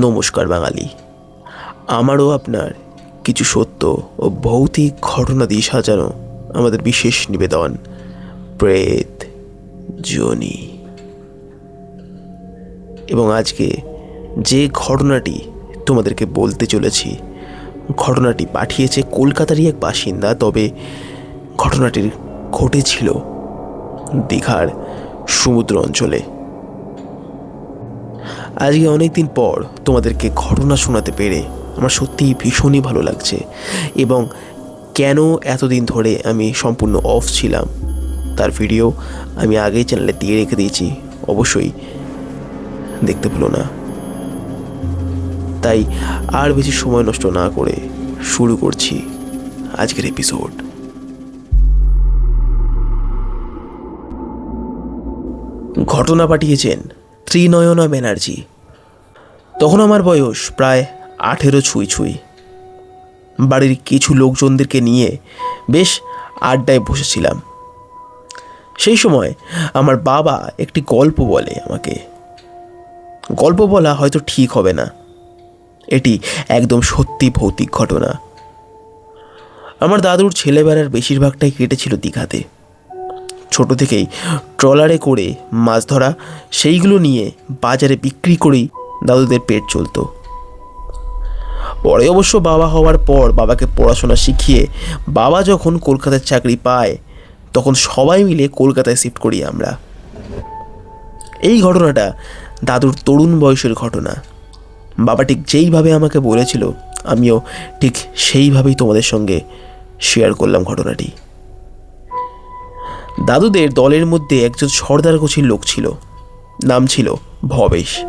নমস্কার বাঙালি। আমারও আপনার কিছু সত্য ও ভৌতিক ঘটনা দিয়ে সাজানো আমাদের বিশেষ নিবেদন, প্রেত জনি। এবং আজকে যে ঘটনাটি তোমাদেরকে বলতে চলেছি, ঘটনাটি পাঠিয়েছে কলকাতারই এক বাসিন্দা, তবে ঘটনাটির ঘটেছিল দীঘার সমুদ্র অঞ্চলে। আজকে অনেক দিন পর তোমাদেরকে ঘটনা শোনাতে পেরে আমার সত্যিই ভীষণই ভালো লাগছে এবং কেন এতদিন ধরে আমি সম্পূর্ণ অফ ছিলাম, তার ভিডিও আমি আগেই চ্যানেলে দিয়ে রেখে দিয়েছি, অবশ্যই দেখতে ভুলো না। তাই আর বেশি সময় নষ্ট না করে শুরু করছি আজকের এপিসোড ঘটনা পাঠিয়েছেন ত্রিনয়না ব্যানার্জি তখন আমার বয়স প্রায় আঠেরো ছুঁই ছুঁই। বাড়ির কিছু লোকজনদেরকে নিয়ে বেশ আড্ডায় বসেছিলাম। সেই সময় আমার বাবা একটি গল্প বলে আমাকে। গল্প বলা হয়তো ঠিক হবে না। এটি একদম সত্যি ভৌতিক ঘটনা। আমার দাদুর ছেলেবেলার বেশিরভাগটাই কেটেছিল দীঘাতে। ছোট থেকেই ট্রলারে করে মাছ ধরা, সেইগুলো নিয়ে বাজারে বিক্রি করেই দাদুদের পেট চলতো। পরে অবশ্য বাবা হওয়ার পর বাবাকে পড়াশোনা শিখিয়ে বাবা যখন কলকাতার চাকরি পায়, তখন সবাই মিলে কলকাতায় শিফট করি আমরা। এই ঘটনাটা দাদুর তরুণ বয়সের ঘটনা। বাবা ঠিক যেইভাবে আমাকে বলেছিল, আমিও ঠিক সেইভাবেই তোমাদের সঙ্গে শেয়ার করলাম ঘটনাটি। দাদুদের দলের মধ্যে একজন সর্দার গোছির লোক ছিল। নাম ছিল ভবেশ।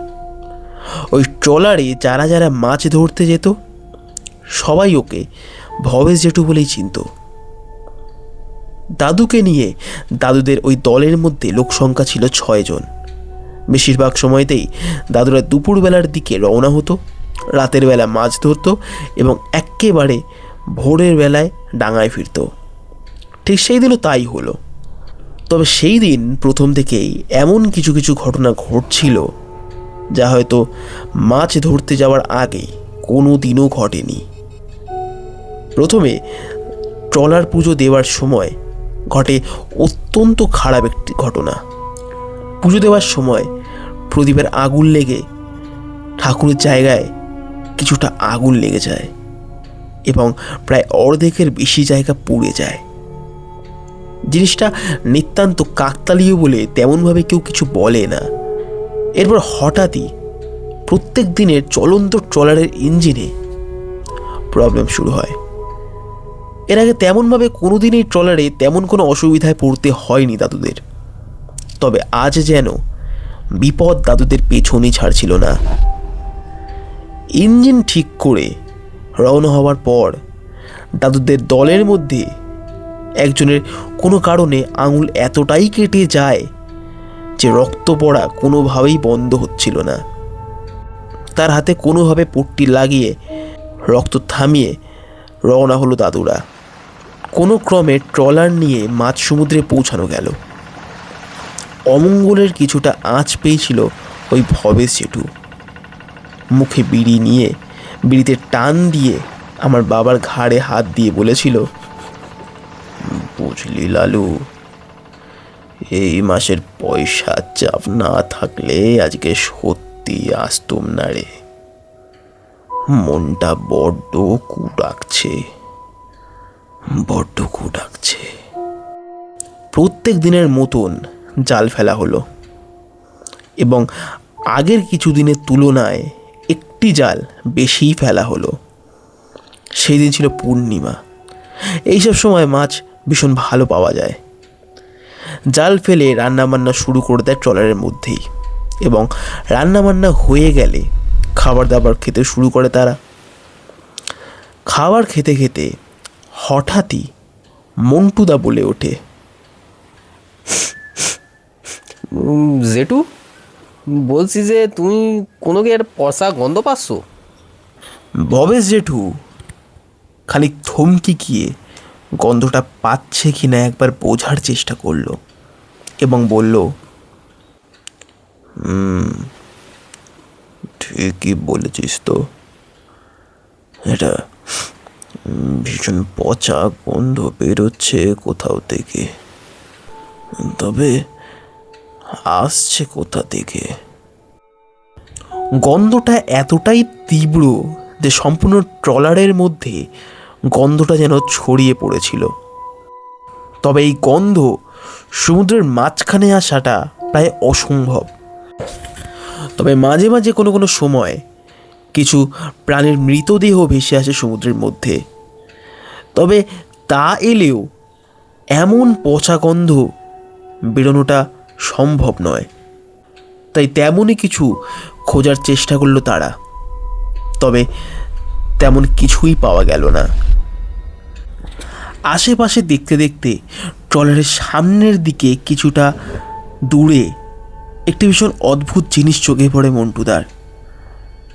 ওই ট্রলারে যারা যারা মাছ ধরতে যেত, সবাই ওকে ভবেশ জেঠু বলেই চিনত। দাদুকে নিয়ে দাদুদের ওই দলের মধ্যে লোক সংখ্যা ছিল ছয়জন বেশিরভাগ সময়তেই দাদুরা দুপুরবেলার দিকে রওনা হতো, রাতের বেলা মাছ ধরতো এবং একেবারে ভোরের বেলায় ডাঙায় ফিরতো। ঠিক সেই দিনও তাই হলো। তবে সেই দিন প্রথম থেকেই এমন কিছু কিছু ঘটনা ঘটছিল যা হয়তো মাছ ধরতে যাওয়ার আগে কোনো দিনও ঘটেনি। প্রথমে ট্রলার পুজো দেওয়ার সময় ঘটে অত্যন্ত খারাপ একটি ঘটনা। পুজো দেওয়ার সময় প্রদীপের আগুন লেগে ঠাকুরের জায়গায় কিছুটা আগুন লেগে যায় এবং প্রায় অর্ধেকের বেশি জায়গা পুড়ে যায়। জিনিসটা নিতান্ত কাকতালীয় বলে তেমনভাবে কেউ কিছু বলে না। এরপর হঠাৎই প্রত্যেক দিনের চলন্ত ট্রলারের ইঞ্জিনে প্রবলেম শুরু হয়। এর আগে তেমনভাবে কোনোদিনই ট্রলারে তেমন কোনো অসুবিধায় পড়তে হয়নি দাদুদের। তবে আজ যেন বিপদ দাদুদের পেছনই ছাড়ছিল না। ইঞ্জিন ঠিক করে রওনা হওয়ার পর দাদুদের দলের মধ্যে একজনের কোনো কারণে আঙুল এতটাই কেটে যায় যে রক্ত পড়া কোনোভাবেই বন্ধ হচ্ছিল না। তার হাতে কোনোভাবে পট্টি লাগিয়ে রক্ত থামিয়ে রওনা হলো দাদুরা। কোনো ক্রমে ট্রলার নিয়ে মাছ সমুদ্রে পৌঁছানো গেল। অমঙ্গলের কিছুটা আঁচ পেয়েছিল ওই ভবেশ জেঠু। মুখে বিড়ি নিয়ে, বিড়িতে টান দিয়ে আমার বাবার ঘাড়ে হাত দিয়ে বলেছিল বুঝলি, লালু? এই মাসের পয়সা চাপ না থাকলে আজকে সত্যি আসতুম না রে। মনটা বড্ড কু ডাকছে বড্ড কু ডাকছে প্রত্যেক দিনের মতন জাল ফেলা হলো। এবং আগের কিছু দিনের তুলনায় একটি জাল বেশিই ফেলা হলো। সেই দিন ছিল পূর্ণিমা। এইসব সময় মাছ ভীষণ ভালো পাওয়া যায়। জাল ফেলে রান্নাবান্না শুরু করে দেয় ট্রলারের মধ্যেই এবং রান্নাবান্না হয়ে গেলে খাবার দাবার খেতে শুরু করে তারা। খাবার খেতে খেতে হঠাৎই মন্টুদা বলে ওঠে। জেঠু বলছি যে তুমি কোনো কি একটা পশা গন্ধ পাচ্ছ? ভবেশ জেঠু খালি থমকি গিয়ে গন্ধটা পাচ্ছে কি না একবার বোঝার চেষ্টা করল এবং বলল "হুম, ঠিকই বলেছিস তো। এটা ভীষণ পচা গন্ধ বেরোচ্ছে কোথাও থেকে। তবে আসছে কোথা থেকে? গন্ধটা এতটাই তীব্র যে সম্পূর্ণ ট্রলারের মধ্যে গন্ধটা যেন ছড়িয়ে পড়েছিল। তবে এই গন্ধ সমুদ্রের মাঝখানে আসাটা প্রায় অসম্ভব। তবে মাঝে মাঝে কোনো কোনো সময় কিছু প্রাণীর মৃতদেহ ভেসে আসে সমুদ্রের মধ্যে। তবে তা এলেও এমন পচা গন্ধ বেরোনোটা সম্ভব নয়। তাই তেমনই কিছু খোঁজার চেষ্টা করল তারা। তবে তেমন কিছুই পাওয়া গেল না। আশেপাশে দেখতে দেখতে ট্রলারের সামনের দিকে কিছুটা দূরে একটি ভীষণ অদ্ভুত জিনিস চোখে পড়ে মন্টুদার।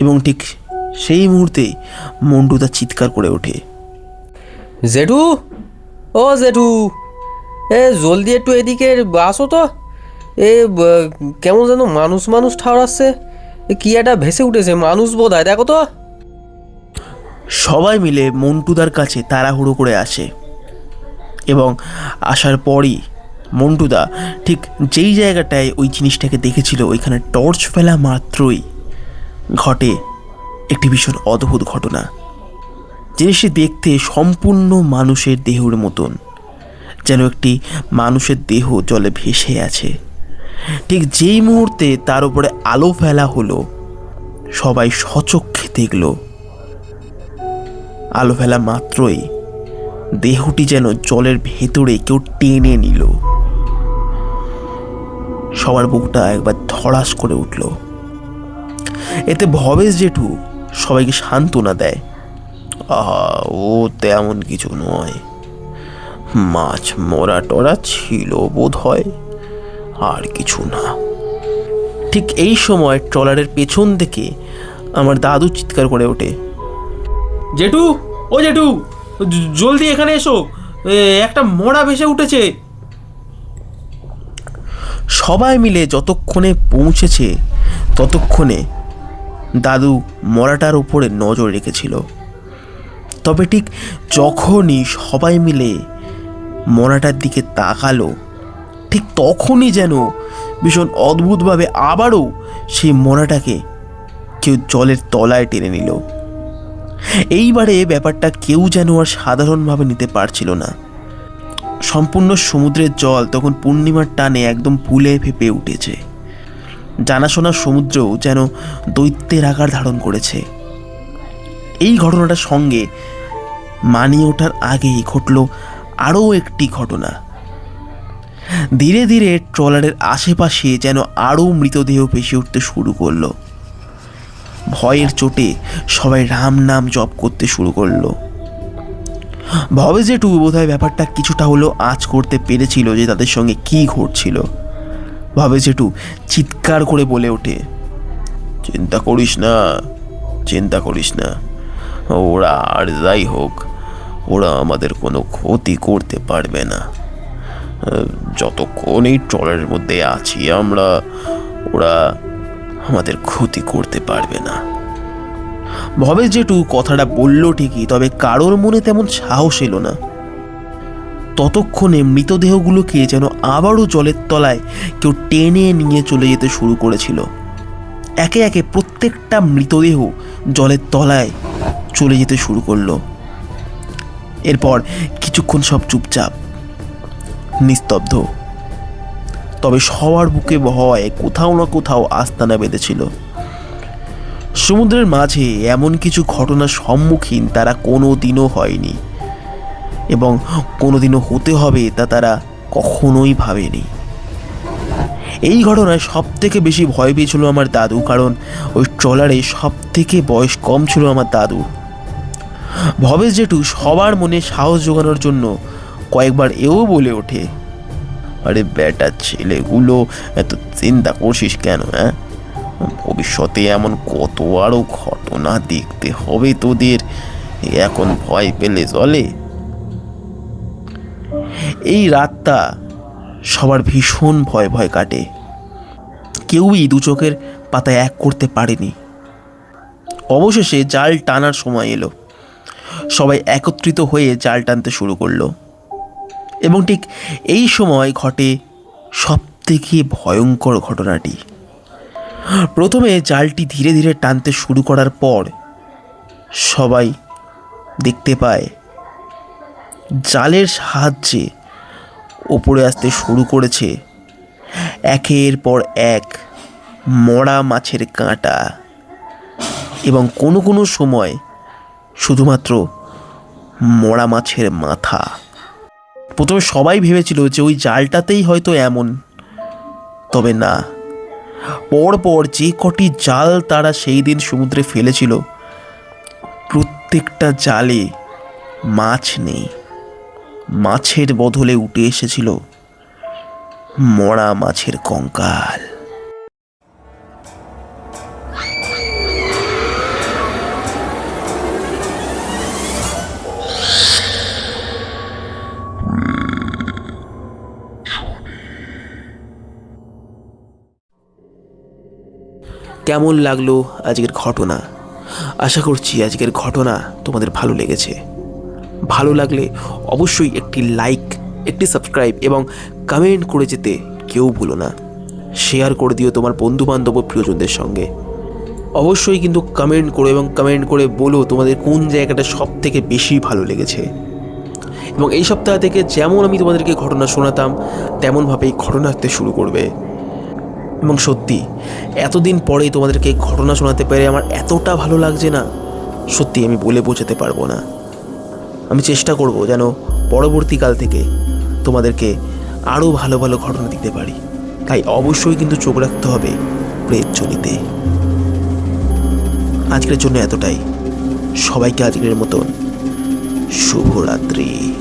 এবং ঠিক সেই মুহূর্তে মন্টুদা চিৎকার করে ওঠে। জেঠু? ও জেঠু এ জলদি একটু এদিকে আসো তো। এ কেমন যেন মানুষ মানুষ ঠাওরাচ্ছে এ কি একটা ভেসে উঠেছে মানুষ বোধ হয় দেখো তো। সবাই মিলে মন্টুদার কাছে তাড়াহুড়ো করে আসে। এবং আসার পরই মন্টুদা ঠিক যেই জায়গাটায় ওই জিনিসটাকে দেখেছিল, ওইখানে টর্চ ফেলা মাত্রই ঘটে একটি ভীষণ অদ্ভুত ঘটনা জিনিসটি দেখতে সম্পূর্ণ মানুষের দেহের মতন, যেন একটি মানুষের দেহ জলে ভেসে আছে। ঠিক যেই মুহূর্তে তার উপরে আলো ফেলা হলো, সবাই সচক্ষে দেখল। আলো ফেলা মাত্রই দেহটি যেন জলের ভেতরে কেউ টেনে নিল। সবার বুকটা একবার ধড়াস করে উঠল। এতে ভবেশ জেঠু সবাইকে সান্ত্বনা দেয়। আহা, ও তেমন কিছু নয়। মাছ মরা টরা ছিল বোধ হয় আর কিছু না। ঠিক এই সময় ট্রলারের পেছন থেকে আমার দাদু চিৎকার করে ওঠে। জেঠু, ও জেঠু! জলদি এখানে এসো। একটা মরা ভেসে উঠেছে। সবাই মিলে যতক্ষণে পৌঁছেছে, ততক্ষণে দাদু মরাটার উপরে নজর রেখেছিল। তবে ঠিক যখনই সবাই মিলে মরাটার দিকে তাকালো, ঠিক তখনই যেন ভীষণ অদ্ভুতভাবে আবারও সেই মরাটাকে কেউ জলের তলায় টেনে নিল। এইবারে ব্যাপারটা কেউ যেন আর সাধারণভাবে নিতে পারছিল না। সম্পূর্ণ সমুদ্রের জল তখন পূর্ণিমার টানে একদম ফুলে ফেঁপে উঠেছে। জানাশোনা সমুদ্রও যেন দৈত্যের আকার ধারণ করেছে। এই ঘটনাটার সঙ্গে মানিয়ে ওঠার আগেই ঘটল আরও একটি ঘটনা। ধীরে ধীরে ট্রলারের আশেপাশে যেন আরও মৃতদেহ ভেসে উঠতে শুরু করল। ভয়ের চোটে সবাই রাম নাম জপ করতে শুরু করল। ভবে জেঠু বোধহয় ব্যাপারটা কিছুটা হলেও আজ করতে পেরেছিল যে তাদের সঙ্গে কি ঘটছিল। ভবে জেঠু চিৎকার করে বলে ওঠে, চিন্তা করিস না, চিন্তা করিস না। ওরা আর যাই হোক, ওরা আমাদের কোনো ক্ষতি করতে পারবে না। যতক্ষণ এই ট্রলের মধ্যে আছি আমরা, ওরা আমাদের ক্ষতি করতে পারবে না। ভবেশ জেঠু কথাটা বলল ঠিকই, তবে কারোর মনে তেমন সাহস এলো না। ততক্ষণে মৃতদেহগুলোকে যেন আবারও জলের তলায় কেউ টেনে নিয়ে চলে যেতে শুরু করেছিল। একে একে প্রত্যেকটা মৃতদেহ জলের তলায় চলে যেতে শুরু করল। এরপর কিছুক্ষণ সব চুপচাপ, নিস্তব্ধ। তবে সবার বুকে ভয় কোথাও না কোথাও আস্তানা বেঁধেছিল। সমুদ্রের মাঝে এমন কিছু ঘটনার সম্মুখীন তারা কোনো দিনও হয়নি এবং কোনোদিনও হতে হবে তা তারা কখনোই ভাবেনি। এই ঘটনায় সব থেকে বেশি ভয় পেয়েছিল আমার দাদু, কারণ ওই ট্রলারে সব থেকে বয়স কম ছিল আমার দাদু। ভবেশ জেঠু সবার মনে সাহস জোগানোর জন্য কয়েকবার এও বলে ওঠে আরে বেটা ছেলেগুলো, এত চিন্তা করছিস কেন হ্যাঁ? ভবিষ্যতে এমন কত আরও ঘটনা দেখতে হবে তোদের এখন ভয় পেলে চলে। এই রাতটা সবার ভীষণ ভয় ভয় কাটে। কেউই দু চোখের পাতায় এক করতে পারেনি। অবশেষে জাল টানার সময় এলো। সবাই একত্রিত হয়ে জাল টানতে শুরু করল। এবং ঠিক এই সময় ঘটে সবথেকে ভয়ঙ্কর ঘটনাটি। প্রথমে জালটি ধীরে ধীরে টানতে শুরু করার পর সবাই দেখতে পায়, জালের সাহায্যে ওপরে আসতে শুরু করেছে। একের পর এক মরা মাছের কাঁটা এবং কোনো কোনো সময় শুধুমাত্র মরা মাছের মাথা। প্রথমে সবাই ভেবেছিল যে ওই জালটাতেই হয়তো এমন। তবে না। পরপর যে কটি জাল তারা সেই দিন সমুদ্রে ফেলেছিল, প্রত্যেকটা জালে মাছ নেই। মাছের বদলে উঠে এসেছিল মরা মাছের কঙ্কাল। কেমন লাগল আজকের ঘটনা? আশা করছি আজকের ঘটনা তোমাদের ভালো লেগেছে। ভালো লাগলে অবশ্যই একটি লাইক একটি সাবস্ক্রাইব এবং কমেন্ট করে যেতে কেউ ভুলো না। শেয়ার করে দিও তোমার বন্ধু বান্ধব ও প্রিয়জনদের সঙ্গে। অবশ্যই কিন্তু কমেন্ট করো এবং কমেন্ট করে বলো তোমাদের কোন জায়গাটা সব থেকে বেশি ভালো লেগেছে। এবং এই সপ্তাহ থেকে যেমন আমি তোমাদেরকে ঘটনা শোনাতাম, তেমনভাবেই ঘটনা আসতে শুরু করবে। এবং সত্যি, এতদিন পরে তোমাদেরকে ঘটনা শোনাতে পেরে আমার এতটা ভালো লাগছে না। সত্যি, আমি বলে বোঝাতে পারব না। আমি চেষ্টা করব যেন পরবর্তীকাল থেকে তোমাদেরকে আরও ভালো ভালো ঘটনা দিতে পারি। তাই অবশ্যই কিন্তু চোখ রাখতে হবে প্রেত চলিতে আজকের জন্য এতটাই। সবাইকে আজকের মতন শুভরাত্রি।